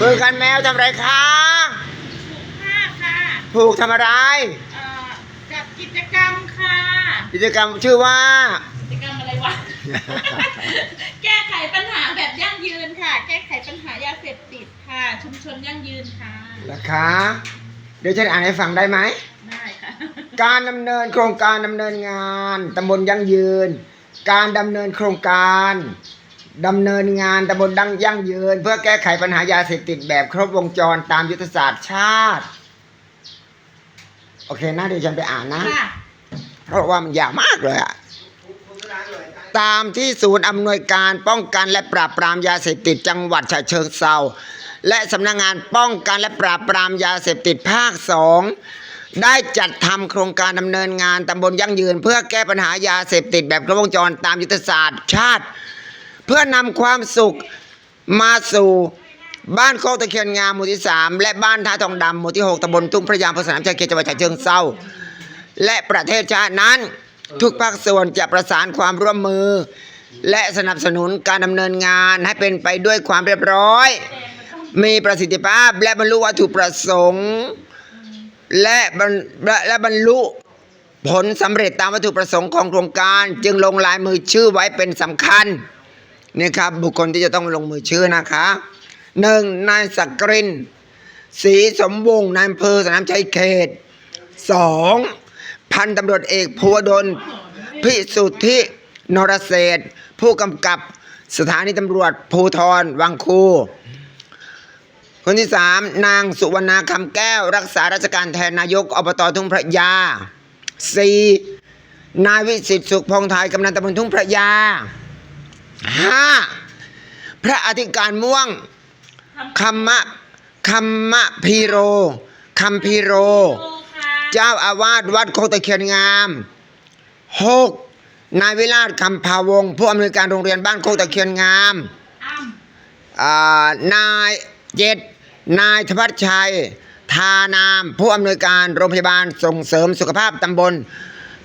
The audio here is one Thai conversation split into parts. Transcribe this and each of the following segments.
มือกันแมวทำอะไรคะห้าค่ะผูกทำอะไร เอ่อจัดกิจกรรมค่ะ กิจกรรมชื่อว่า กิจกรรมอะไรวะ แก้ไขปัญหาแบบยั่งยืนค่ะ แก้ไขปัญหายาเสพติดค่ะ ชุมชนยั่งยืนค่ะ นะคะ เดี๋ยวฉันอ่านให้ฟังได้ไหม ได้ค่ะ การดำเนินโครงการดำเนินงานตำบลยั่งยืน การดำเนินโครงการ ดำเนินงานตำบลดังยั่งยืน เพื่อแก้ไขปัญหายาเสพติดแบบครบวงจรตามยุทธศาสตร์ชาติ โอเคนะเดี๋ยวฉันไปอ่านนะ ค่ะเพราะว่ามันยาวมากเลยอะตามที่ศูนย์อำนวยการป้องกันและปราบปรามยาเสพติดจังหวัดฉะเชิงเซาและสำนักงานป้องกันและปราบปรามยาเสพติดภาคสองได้จัดทำโครงการดำเนินงานตำบลยั่งยืน เพื่อแก้ปัญหายาเสพติดแบบครบวงจรตามยุทธศาสตร์ชาติ เพื่อนำความสุขมาสู่บ้านโคกตะเคียนงามหมู่ที่สามและบ้านท่าทองดำหมู่ที่หกตำบลทุ่งพระยามอำเภอสนามชัยเขตจังหวัดฉะเชิงเซาและประเทศชาตินั้น ทุกภาคส่วนจะประสานความร่วมมือ และสนับสนุนการดำเนินงานให้เป็นไปด้วยความเรียบร้อย มีประสิทธิภาพและบรรลุวัตถุประสงค์ และบรรและและบรรลุผลสำเร็จตามวัตถุประสงค์ของโครงการ จึงลงลายมือชื่อไว้เป็นสำคัญ นี่ครับบุคคลที่จะต้องลงมือชื่อนะคะหนึ่งนายสักกรินศรีสมวงศ์นายอำเภอสนามชัยเขตสองพันตำรวจเอกภูวดลพิสุทธินรเศรษฐผู้กำกับสถานีตำรวจภูธรวังคูคนที่สามนางสุวรรณาคำแก้ว รักษาราชการแทนนายกอบตทุ่งพระยาสี่นายวิสิตสุขพงษ์ไทยกำนันตำบลทุ่งพระยา ห้าพระอธิการม่วงคำมะคำมะพีโรคำพีโรโอค่ะเจ้าอาวาสวัดโคกตะเคียนงามหกนายวิราชคำพาวงศ์ผู้อำนวยการโรงเรียนบ้านโคกตะเคียนงามอ้ำอ่านายเจ็ดนายธวัชชัย ทานาม ผู้อำนวยการโรงพยาบาลส่งเสริมสุขภาพตำบล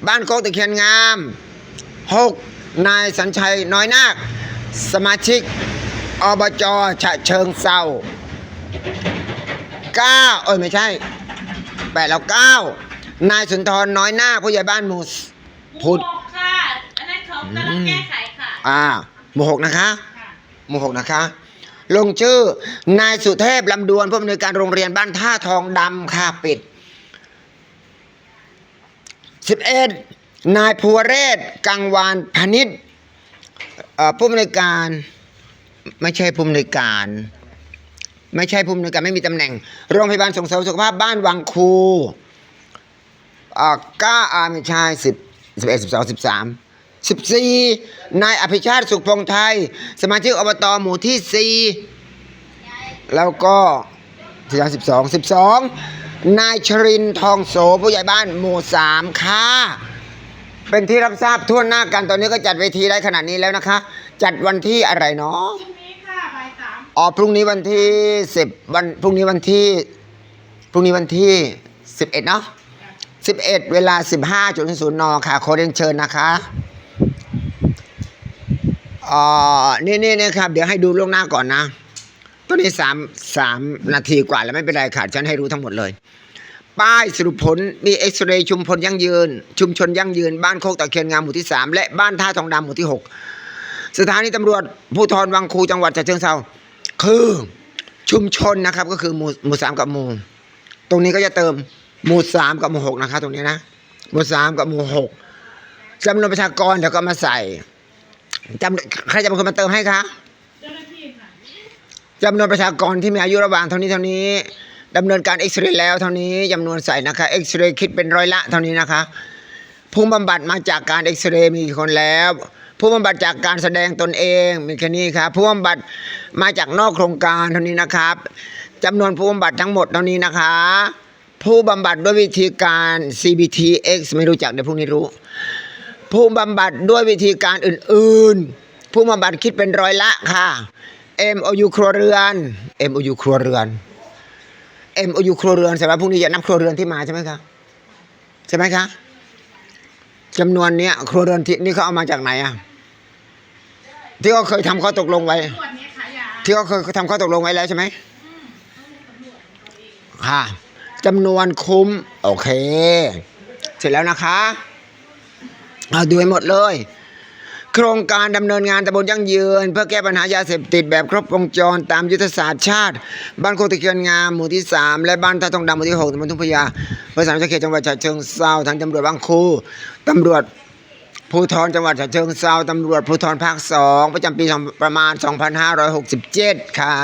บ้านโคกตะเคียนงามหก นายสัญชัยน้อยนาค สมาชิกอบจฉะเชิงเซาเก้าเอ้ยไม่ใช่แปดแล้วเก้านายสุนทรน้อยนาคผู้ใหญ่บ้านหมู่สหพุมู่ทธหกค่ะอันนั้นเขากำลังแก้ไขค่ะอ่าหมู่หกนะคะค่ะหมู่หกนะคะ ลงชื่อนายสุเทพลำดวนผู้อำนวยการโรงเรียนบ้านท่าทองดำค่ะปิดสิบเอ็ด นายภูวเรศกังวานพนิษฐ์ผู้อำนวยการไม่ใช่ผู้อำนวยการ ไม่ใช่ผู้อำนวยการไม่มีตำแหน่ง โรงพยาบาลส่งเสริมสุขภาพบ้านวังคูอ่าก้าอาไม่ใช่สิบสิบเอ็ดสิบสองสิบสามสิบสี่นายอภิชาติสุขพงษ์ไทย สมาชิกอบตหมู่ที่สี่แล้วก็ที่สิบสองสิบสองนายชรินทร์ทองโสผู้ใหญ่บ้านหมู่สามค่ะ เป็นที่รับทราบทั่วหน้ากันตอนนี้ก็จัดเวทีได้ขนาดนี้แล้วนะคะ จัดวันที่อะไรเนาะพรุ่งนี้ค่ะบ่ายสามอ๋อพรุ่งนี้วันที่สิบวันพรุ่งนี้วันที่พรุ่งนี้วันที่สิบเอ็ดเนาะสิบเอ็ดเวลาสิบห้าจุดศูนย์นค่ะขอเรียนเชิญนะคะอ๋อนี่นี่นี่ครับ เดี๋ยวให้ดูล่วงหน้าก่อนนะตอนนี้สามสามนาทีกว่าแล้วไม่เป็นไรค่ะฉันให้รู้ทั้งหมดเลย ป้ายสรุปผลมีเอ็กซเรย์ชุมพลยั่งยืน ชุมชนยั่งยืน บ้านโคกตะเคียนงามหมู่ที่สามและบ้านท่าทองดำหมู่ที่หกสถานีตำรวจภูธรวังคูจังหวัดฉะเชิงเทราคือชุมชนนะครับก็คือหมู่หมู่สามกับหมู่ตรงนี้ก็จะเติมหมู่สามกับหมู่หกนะคะตรงนี้นะหมู่สามกับหมู่หกจำนวนประชากรเดี๋ยวก็มาใส่จำใครจะเป็นคนมาเติมให้คะเจ้าหน้าที่ค่ะจำนวนประชากรที่มีอายุระหว่างเท่านี้เท่านี้ ดำเนินการเอ็กซเรย์แล้วเท่านี้จำนวนใส่นะคะเอ็กซเรย์คิดเป็นร้อยละเท่านี้นะคะ ผู้บำบัดมาจากการเอ็กซเรย์มีกี่คนแล้ว ผู้บำบัดจากการแสดงตนเองมีแค่นี้ครับผู้บำบัดมาจากนอกโครงการเท่านี้นะครับจำนวนผู้บำบัดทั้งหมดเท่านี้นะคะ ผู้บำบัดด้วยวิธีการ CBTX ไม่รู้จักเดี๋ยวพรุ่งนี้รู้ ผู้บำบัดด้วยวิธีการอื่น ๆ ผู้บำบัดคิดเป็นร้อยละค่ะ MOU ครัวเรือน MOU ครัวเรือน MOU ครัวเรือนสำหรับพรุ่งนี้จะนับครัวเรือนที่มาใช่ไหมคะใช่ไหมคะจำนวนเนี้ยครัวเรือนที่นี่เขาเอามาจากไหนอะที่เขาเคยทำข้อตกลงไว้ตรวจเนี่ยขายยาที่เขาเคยทำข้อตกลงไว้แล้วใช่ไหมอืมค่ะจำนวนคุ้ม โอเค เสร็จแล้วนะคะ เอาดูให้หมดเลย โครงการดำเนินงานตำบลยั่งยืน เพื่อแก้ปัญหายาเสพติดแบบครบวงจรตามยุทธศาสตร์ชาติ บ้านโคตะเคียนงามหมู่ที่ 3 และบ้านท่าทองดำหมู่ที่ 6ตำบลทุ่งพญาเพื่อสามจังเขตจังหวัดฉะเชิงเทราทั้งตำรวจบางคูตำรวจภูธรจังหวัดฉะเชิงเทราตำรวจภูธรภาค2ประจำปีประมาณ 2567 ค่ะ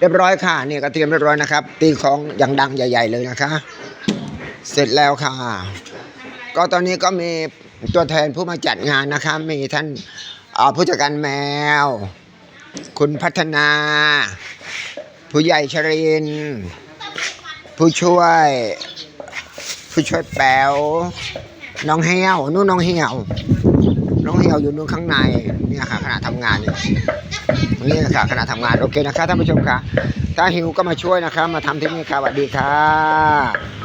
เรียบร้อยค่ะนี่ก็เตรียมเรียบร้อยนะครับ ตีของอย่างดังใหญ่ ๆ เลยนะคะ เสร็จแล้วค่ะ ก็ตอนนี้ก็มี ตัวแทนผู้มาจัดงานนะคะมีท่านผู้จัดการแมว คุณพัฒนา ผู้ใหญ่ชริน ผู้ช่วย ผู้ช่วยแป๋วน้องเฮียวนู่นน้องเฮียวน้องเฮียวอยู่นู่นข้างในเนี่ยค่ะขณะทำงานอยู่นี่ค่ะขณะทำงานโอเคนะคะท่านผู้ชมค่ะถ้าหิวก็มาช่วยนะคะมาทำที่นี่ค่ะสวัสดีค่ะ